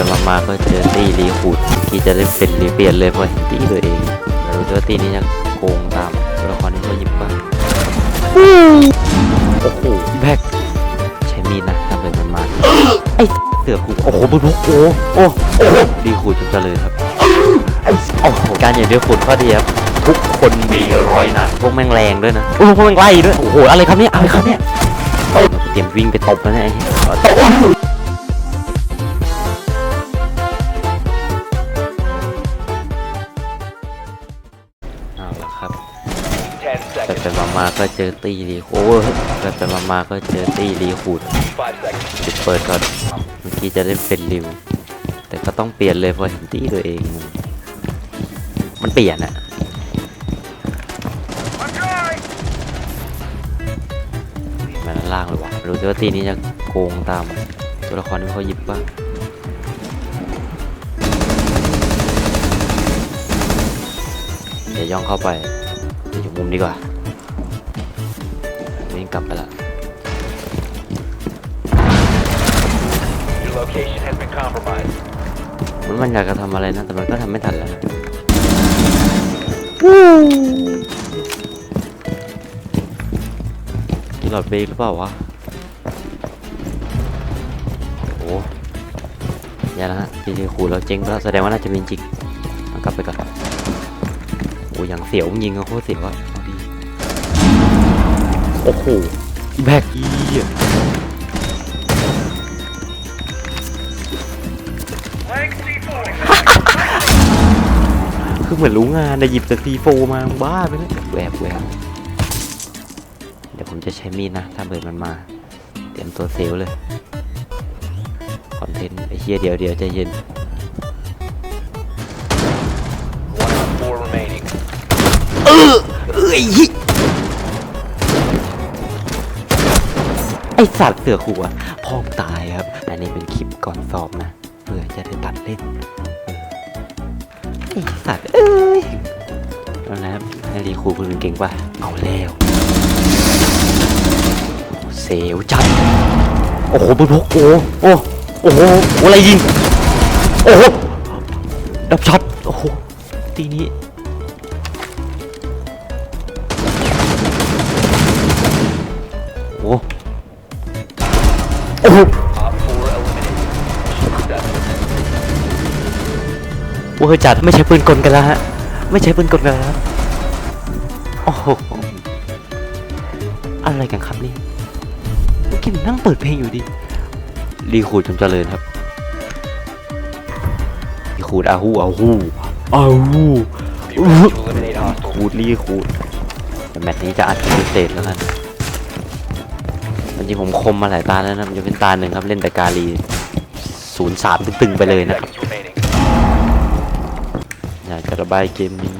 ไปมาๆก็เจอตีรีขูดที่จะได้เป็นรีเปลี่ยนเลยเพราะตีตัวเองเราดูว่าตีนี้จะโกงตามตัวละครที่เขาหยิบบ้างโอ้โหแบกใช้มีดนะถ้าเกิดมันมาไอ้เสือขูโอ้โหบุลุกโอ้โอ้โอ้ดีขูดจนเจริญครับไอ้โอ้โหการอย่างเดียวขูดข้อดีครับทุกคนมีรอยนักพวกแมงแรงด้วยนะโอ้พวกแมงไล่ด้วยโอ้โหอะไรครับเนี่ยอะไรครับเนี่ยเตรียมวิ่งไปตบแล้วเนี่ยไอ้เหี้ยตบ ไปไปมามาก็เจอตีรีโอ้ยไปไปมามาก็เจอตีรีขูด5 seconds. ปิดเปิดก่อนเมื่อกี้จะได้เป็นริว แต่ก็ต้องเปลี่ยนเลยเพราะเห็นตีตัวเอง มันเปลี่ยนอะมาด้านล่างเลยวะรู้สึกว่าตีนี้จะโกงตามตัวละครที่เขาหยิบบ้างเดี๋ยวย่องเข้าไปอยู่มุมดีกว่า กลับไปละ Your location has been compromised. มันมันอยากจะทำอะไรนะแต่มันก็ทำไม่ทันแล้วนะกินหลอดเบรกหรือเปล่าวะโอ้ยาละฮะจริงๆขู่เราเจ๊งไปแล้วแสดงว่าน่าจะมีจริงเอากลับไปก่อนโอ้ยอย่างเสียวยิงก็โคตรเสียวอะเอาดีโอ้โหแบกอีอะคือเหมือนรู้งานนะหยิบจากซีโฟมาบ้าไปเลยแหวบแหวบเดี๋ยวผมจะใช้มีดนะ ถ้าเบิดมันมา เตรียมตัวเซลลเลย คอนเทนต์ไอ้เฮียเดี๋ยวเดี๋ยวใจเย็น One on four remaining. เอ้ย อสัตว์เสือหัวพ่องตายครับ อันนี้เป็นคลิปก่อนสอบนะเพื่อจะได้ตัดเล่นเออไอสัตว์เอ้ยแล้วนะครับให้รีครูคุณเก่งป่ะเอาแล้วเซลจัดโอ้โหบุกโอ้โอ้โอ้โหอ้อะไรยิงโอ้โหดับช็อตโอ้โหตีนี้ โอ้โห Op 4 eliminated. Successful. เวอร์จัดไม่ใช่ปืนกลกันแล้วฮะ ไม่ใช่ปืนกลกันแล้วโอ้โหอะไรกันครับนี่เมื่อกี้ผมนั่งเปิดเพลงอยู่ดิรีขูดจนเจริญครับรีขูดอาฮูอาฮูอาฮู Be ready to eliminate hostiles. ขูดรีขูดแต่แมตช์นี้จะอัดเป็นพิเศษแล้วกัน จริงๆผมคมมาหลายตาแล้วนะมันจะเป็นตาหนึ่งครับเล่นแต่กาลีศูนย์สามตึงๆไปเลยนะครับ Seconds remaining. อยากจะระบายเกมนี้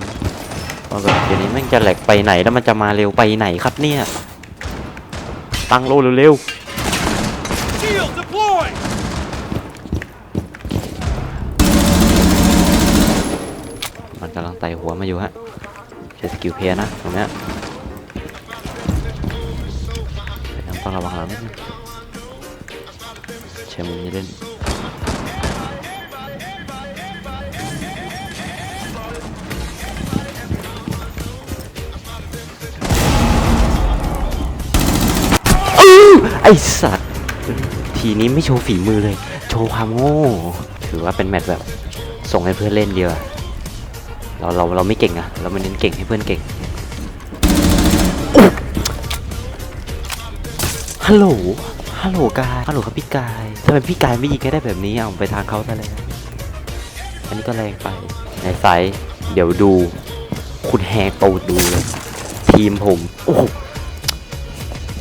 ว่าแบบเกมนี้แม่งจะแหลกไปไหนแล้วมันจะมาเร็วไปไหนครับเนี่ย ตั้งโลเร็ว Shield deploy! ๆมันกำลังไต่หัวมาอยู่ฮะใช้สกิลเพลย์นะตรงเนี้ ต้องระวังหลังนิดนึงใช้มุมนี้เล่นไอสัตว์ ทีนี้ไม่โชว์ฝีมือเลย โชว์ความโง่ ถือว่าเป็นแมตช์แบบ ส่งให้เพื่อนเล่นเดียวาเราเราเราไม่เก่งอะเราไม่เน้นเก่งให้เพื่อนเก่ง ฮัลโหล ฮัลโหลกาย ฮัลโหลครับพี่กายทำไมพี่กายไม่ยิงให้ได้แบบนี้เอาไปทางเขาซะเลยอันนี้ก็แรงไปในไซส์เดี๋ยวดู คุณแฮกตูดดูเลย ทีมผม โอ้โห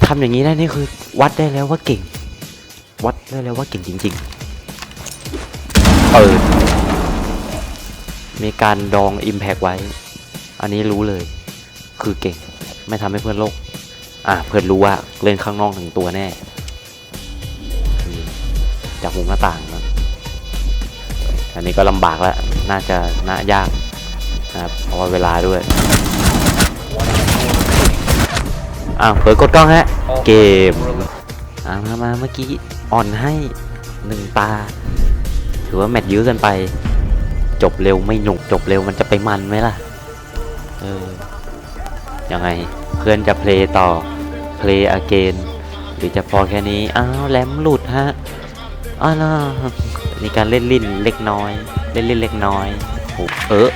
ทำอย่างนี้ได้นี่คือ วัดได้แล้วว่าเก่ง วัดได้แล้วว่าเก่งจริงๆเปิดมีการดอง Impact ไว้ อันนี้รู้เลย คือเก่ง ไม่ทำให้เพื่อนโลก อะเพื่อนรู้ว่าเล่นข้างนอกถึงตัวแน่ จากมุมหน้าต่างนะอันนี้ก็ลำบากแล้ว น่าจะน่ายากนะครับเพราะว่าเวลาด้วยอ้าวเปิดกดกล้องฮะ เกมอ่ามามาเมื่อกี้อ่อนให้หนึ่งตา ถือว่าแมตช์ยื้อกันไป จบเร็วไม่หนุกจบเร็วมันจะไปมันไหมล่ะ เออ ยังไง เพื่อนจะเพลย์ต่อเพลย์อเกนหรือจะพอแค่นี้ อ้าวแลมหลุดฮะอ้าวนะมีการเล่นลิ้นเล็กน้อย เล่นลิ้นเล็กน้อยโอ้เออ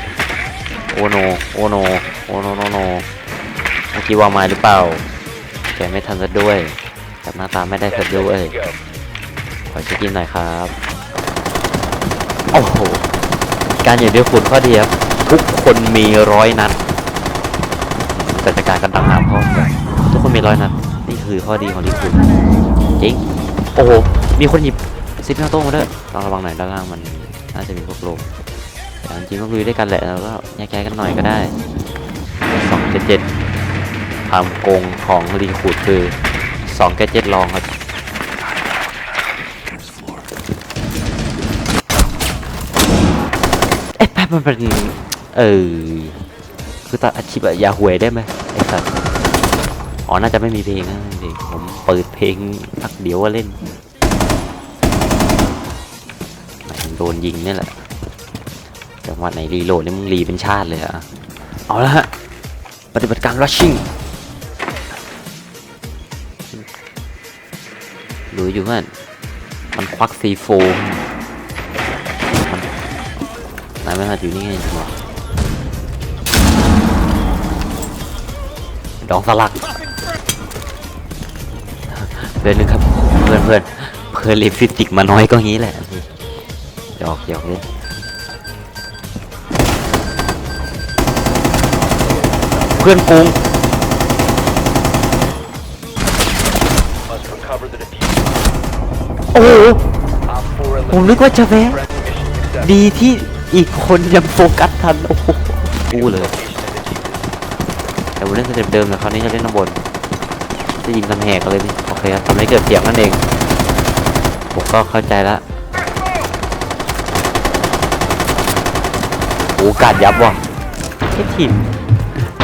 โอโนโอโนโอโนโนโนเมื่อกี้ว่ามาหรือเปล่าแกไม่ทันซะด้วยจับหน้าตาไม่ได้ซะด้วยขอช็คอินหน่อยครับ โอ้โห การอย่างเดียวคุณข้อดีครับทุกคนมีร้อยนัด แต่จากการกันต่างหากพร้อทุกคนมีร้อยนัดนี่คือข้อดีของดีคุณจริงโอ้โหมีคนหยิบซิปนาโต้มาด้วยต้องระวังหน่อยด้านล่างมันน่าจะมีพวกโลมแต่จริงก็ลุยด้วยกันแหละแล้วก็แยกย้ายกันหน่อยก็ได้สองเจ็ดเจ็ดความโกงของรีคูดคือสองแกเจ็ดลองครับเอ๊ะแป๊บมันเป็นเออ คือตัดอาชีพอะย่าหวยได้ไหมไอ้สัสอ๋อน่าจะไม่มีเพลงนะจริงผมเปิดเพลงพักเดี๋ยวก็เล่นหมายถึงโดนยิงนี่แหละจังหวะไหนรีโหลดนี่มึงรีเป็นชาติเลยอะเอาละฮะปฏิบัติการ rushing รู้อยู่มันมันควักซีโฟมันนายไม่มาอยู่นี่ไงหรอ องสลักเพื่อนนึงครับ เพื่อนเพื่อนเพื่อนลิฟิติกมาน้อยก็งี้แหละหยอกหยอกเล่นเพื่อนกรุงโอ้ผมนึกว่าจะแพ้ดีที่อีกคนยังโฟกัสทัน โอ้โหกูเลย แต่ผมเล่นสเต็ปเดิมแต่คราวนี้จะเล่นข้างบน จะยิงกันแหกเลยโอเคครับทำให้เกิดเสียงนั่นเอง ผมก็เข้าใจละโอ้กาดยับว่ะไอ้ทีม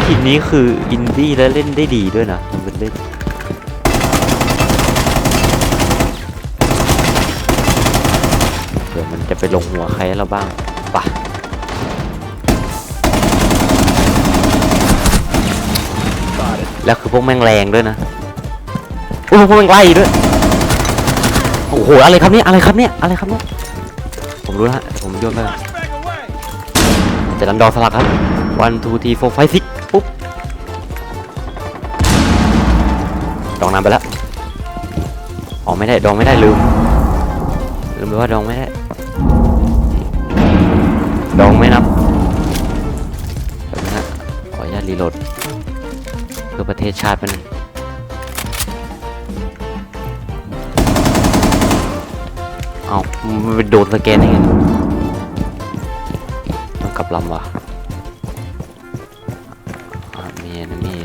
ทีมนี้คืออินดี้แล้วเล่นได้ดีด้วยนะมันเป็นเล่นเผื่อมันจะไปลงหัวใครเราบ้าง แล้วคือพวกแม่งแรงด้วยนะโอ้โหพวกแม่งไล่ด้วยโอ้โหอะไรครับเนี่ยอะไรครับเนี่ยอะไรครับเนี่ยผมรู้แล้วฮะผมโยนไปจะดันดอสลักครับ one two three four five six ปุ๊บดองน้ำไปแล้วอ๋อไม่ได้ดองไม่ได้ลืมลืมไปว่าดองไม่ได้ดองไม่นับนะฮะขออนุญาตรีโหลด พื่อประเทศชาติมันเอามันไปโดนสแกนยังไงต้องกลับลำวะอะมีนะมี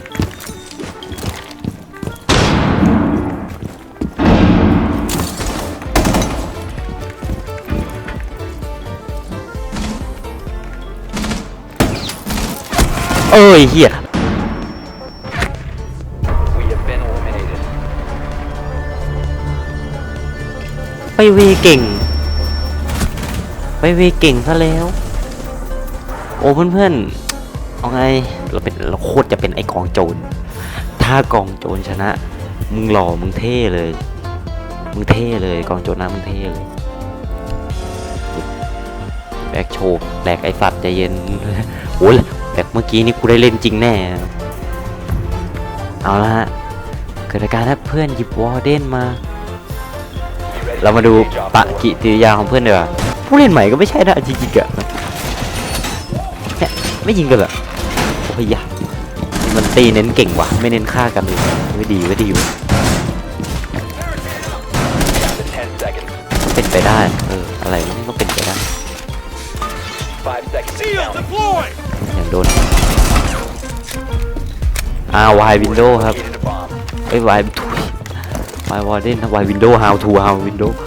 เอ้ยเฮีย ไปเวเก่ง ไปเวเก่งซะแล้ว โอ้เพื่อนๆเอาไงเราเป็นเราโคตรจะเป็นไอ้กองโจร ถ้ากองโจรชนะ มึงหล่อมึงเท่เลย มึงเท่เลยกองโจรนะมึงเท่เลยแบกโชว์แบกไอสัตว์ใจเย็นโอ้ยแบกเมื่อกี้นี่กูได้เล่นจริงแน่ เอาละฮะเกิดอาการถ้าเพื่อนหยิบวอเดนมา เรามาดูปะกิริยาของเพื่อนดีกว่าผู้เล่นใหม่ก็ไม่ใช่นะจริงๆอะเนี่ยไม่ยิงกันเหรอโอ้ยยะมันตีเน้นเก่งว่ะไม่เน้นฆ่ากันเลยไม่ดีไม่ดีอยู่เป็นไปได้เอออะไรนี่ก็เป็นไปได้อย่างโดนอ่าวายวินโดครับ Located a bomb. เอ้วายทุ วายวอร์เดนวายวินโดว์ฮาวทูฮาววินโดว์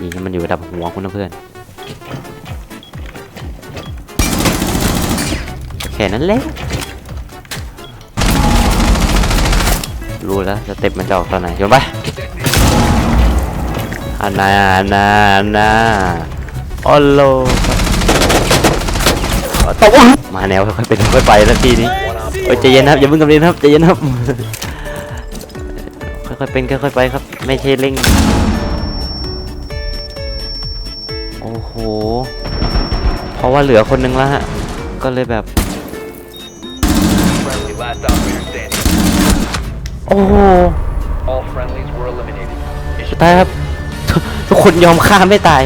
ยิงให้มันอยู่ระดับหัวคุณนะเพื่อน ค่นั้นแหละรู้แล้วสเต็ปมันจะออกตอนไหนโยนไปอันนาอันนาอันนาโอโลตบมาแนวค่อยๆเป็นค่อยๆไปแล้วทีนี้โอ้ยใจเย็นครับอย่าเพิ่งกำเริบครับใจเย็นครับค่อยๆเป็นค่อยๆไปครับ ไม่ใช่เร่งโอ้โหเพราะว่าเหลือคนหนึงแล้วฮะก็เลยแบบ โอ้โห All friendlies were eliminated. สุดท้ายครับทุกทุกคนยอมฆ่าไม่ตาย